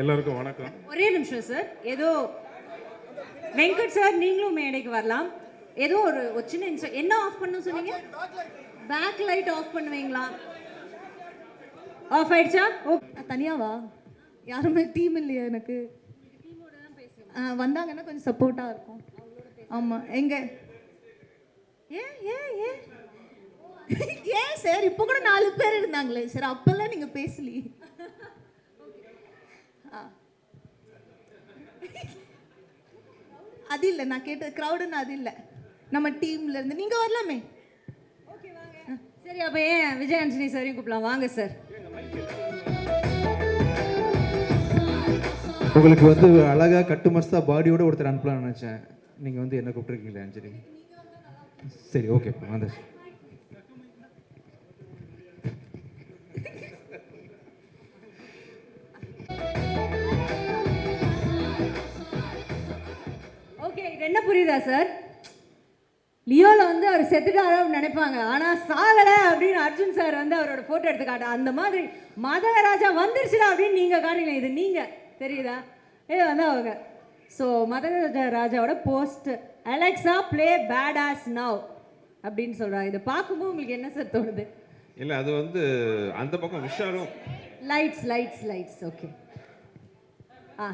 எல்லாருக்கும் வணக்கம். ஒரே நிமிஷம் சார். ஏதோ வெங்கட் சார் நீங்களும் மேடைக்கு வரலாம். ஏதோ ஒரு ஒரு சின்ன என்ன ஆஃப் பண்ண சொன்னீங்க? பேக் லைட் ஆஃப் பண்ணுவீங்களா? ஆஃப் ஆயிடுச்சா? ஓ தனியாவா யாருமே டீம் இல்லையா எனக்கு. வந்தாங்கன்னா கொஞ்சம் சப்போர்ட்டாக இருக்கும். ஆமாம் எங்கே? ஏன் ஏன் ஏன்? ஏன் சார்? இப்போ கூட நாலு பேர் இருந்தாங்களே. சார் அப்போல்லாம் நீங்கள் பேசலையே ஆ. அது இல்லை நான் கேட்டது க்ரௌடுன்னு அது இல்லை. நம்ம டீம்ல இருந்து. நீங்கள் வரலாமே. சரி அப்போ ஏன் விஜய் ஆண்டனி சாரையும் கூப்பிடலாம்? வாங்க சார் உங்களுக்கு வந்து அழகா கட்டு மஸ்தா பாடியோட ஒருத்தர் அனுப்பலாம்னு நினச்சேன். நீங்கள் வந்து என்ன கூப்பிட்டுருக்கீங்களே அஞ்சலி? சரி ஓகே அந்த இது என்ன புரியுதா சார் லியோவில் வந்து அவர் செத்துட்டாரோ நினைப்பாங்க. ஆனால் சாகலை அப்படின்னு அர்ஜுன் சார் வந்து அவரோட ஃபோட்டோ எடுத்து காட்ட அந்த மாதிரி மதகராஜா வந்துருச்சுடா அப்படின்னு நீங்கள் காட்டுறீங்க இது நீங்கள் தெரியுதா? இது வந்து அவங்க. ஸோ மதகராஜா ராஜாவோட post Alexa play bad ass now அப்படின்னு சொல்கிறாங்க இதை பார்க்கும்போது உங்களுக்கு என்ன சார் தோணுது? இல்லை அது வந்து அந்த பக்கம் விஷாலும். லைட்ஸ் லைட்ஸ் லைட்ஸ் ஓகே ஆ.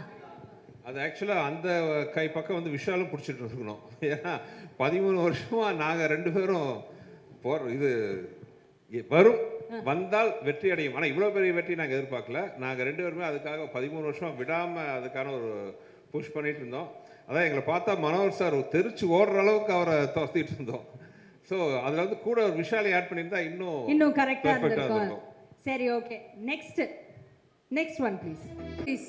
அது ஆக்சுவலாக அந்த கை பக்கம் வந்து விஷாலும் பிடிச்சிட்டு இருக்கணும். ஏன்னா பதிமூணு வருஷமாக நாங்கள் ரெண்டு பேரும் போகிற இது வரும் வந்தால் வெற்றி அடையும். ஆனால் இவ்வளோ பெரிய வெற்றி நாங்கள் எதிர்பார்க்கல. நாங்கள் ரெண்டு பேருமே அதுக்காக பதிமூணு வருஷமாக விடாமல் அதுக்கான ஒரு புஷ் பண்ணிட்டு இருந்தோம். அதான் எங்களை பார்த்தா மனோகர் சார் தெரிச்சு ஓடுற அளவுக்கு அவரை துரத்திட்டு இருந்தோம். ஸோ அதில் வந்து கூட ஒரு விஷாலை ஆட் பண்ணியிருந்தா இன்னும் இன்னும் கரெக்டாக இருந்திருக்கும். சரி okay next next one please please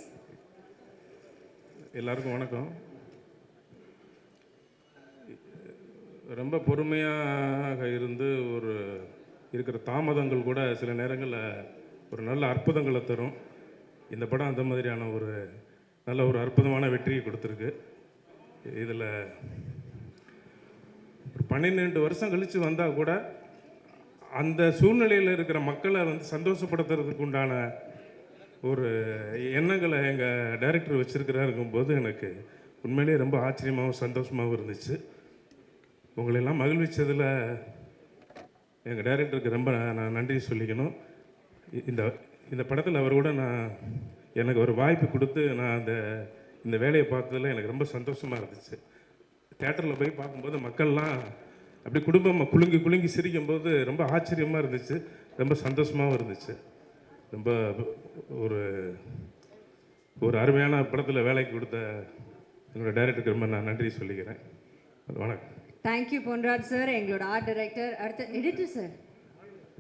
எல்லாருக்கும் வணக்கம். ரொம்ப பொறுமையாக இருந்து ஒரு இருக்கிற தாமதங்கள் கூட சில நேரங்களில் ஒரு நல்ல அற்புதங்களை தரும். இந்த படம் அந்த மாதிரியான ஒரு நல்ல ஒரு அற்புதமான வெற்றியை கொடுத்துருக்கு. இதில் ஒரு பன்னிரெண்டு வருஷம் கழித்து வந்தால் கூட அந்த சூழ்நிலையில் இருக்கிற மக்களை வந்து சந்தோஷப்படுத்துறதுக்கு உண்டான ஒரு எண்ணங்களை எங்கள் டைரக்டர் வச்சுருக்கிறாருக்கும் போது எனக்கு உண்மையிலேயே ரொம்ப ஆச்சரியமாகவும் சந்தோஷமாகவும் இருந்துச்சு. உங்களெல்லாம் மகிழ்விச்சதில் எங்கள் டைரக்டருக்கு ரொம்ப நான் நன்றி சொல்லிக்கணும். இந்த இந்த படத்தில் அவர் கூட நான் எனக்கு ஒரு வாய்ப்பு கொடுத்து நான் அந்த இந்த வேலையை பார்த்ததில் எனக்கு ரொம்ப சந்தோஷமாக இருந்துச்சு. தேட்டரில் போய் பார்க்கும்போது மக்கள்லாம் அப்படி குடும்பமாக குலுங்கி குலுங்கி சிரிக்கும்போது ரொம்ப ஆச்சரியமாக இருந்துச்சு. ரொம்ப சந்தோஷமாகவும் இருந்துச்சு. ரொம்ப ஒரு ஒரு அருமையான படத்தில் வேலைக்கு கொடுத்த என்னோட டைரக்டருக்கு ரொம்ப நான் நன்றி சொல்லிக்கிறேன். வணக்கம். தேங்க்யூ பொன்ராஜ் சார் எங்களோட ஆர்ட் டைரக்டர் அடுத்த எடிட்டர் சார்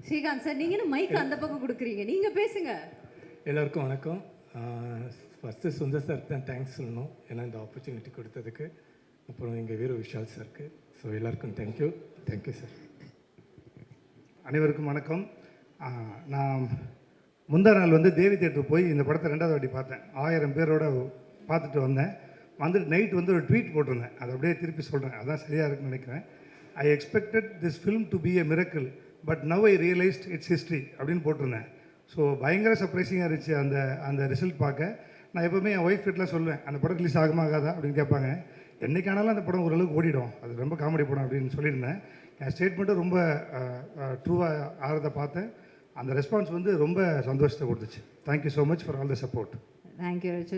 ஸ்ரீகாந்த் சார் நீங்க என்ன மைக் அந்த பக்கம் கொடுக்குறீங்க. நீங்க பேசுங்க. எல்லாருக்கும் வணக்கம். ஃபஸ்ட்டு சுந்தர் சார் தான் தேங்க்ஸ் சொல்லணும். ஏன்னா இந்த ஆப்பர்ச்சுனிட்டி கொடுத்ததுக்கு. அப்புறம் எங்கள் வீர விஷால் சாருக்கு ஸோ எல்லாருக்கும் தேங்க்யூ தேங்க்யூ சார் அனைவருக்கும் வணக்கம். நான் முந்தா நாள் வந்து தேவி தேட்டர் போய் இந்த படத்தை ரெண்டாவது வாட்டி பார்த்தேன். ஆயிரம் பேரோட பார்த்துட்டு வந்தேன். வந்துட்டு நைட் வந்து ஒரு ட்வீட் போட்டிருந்தேன். அதை அப்படியே திருப்பி சொல்கிறேன் அதான் சரியாக இருக்குன்னு நினைக்கிறேன். I expected this film to be a miracle but now I realised it's history அப்படின்னு போட்டிருந்தேன். ஸோ பயங்கர சர்ப்ரைசிங்காக இருந்துச்சு அந்த அந்த ரிசல்ட் பார்க்க. நான் எப்போவுமே என் ஒய்ஃப் கிட்டலாம் சொல்லுவேன் அந்த படம் ரிலீஸ் ஆகுமா ஆகாதா அப்படின்னு கேட்பாங்க. என்னைக்கானாலும் அந்த படம் ஓரளவுக்கு ஓடிடும். அது ரொம்ப காமெடி படம் அப்படின்னு சொல்லியிருந்தேன். என் ஸ்டேட்மெண்ட்டும் ரொம்ப ட்ரூவாக ஆகிறத பார்த்தேன். அந்த ரெஸ்பான்ஸ் வந்து ரொம்ப சந்தோஷத்தை கொடுத்துச்சு. Thank you so much for all the support thank you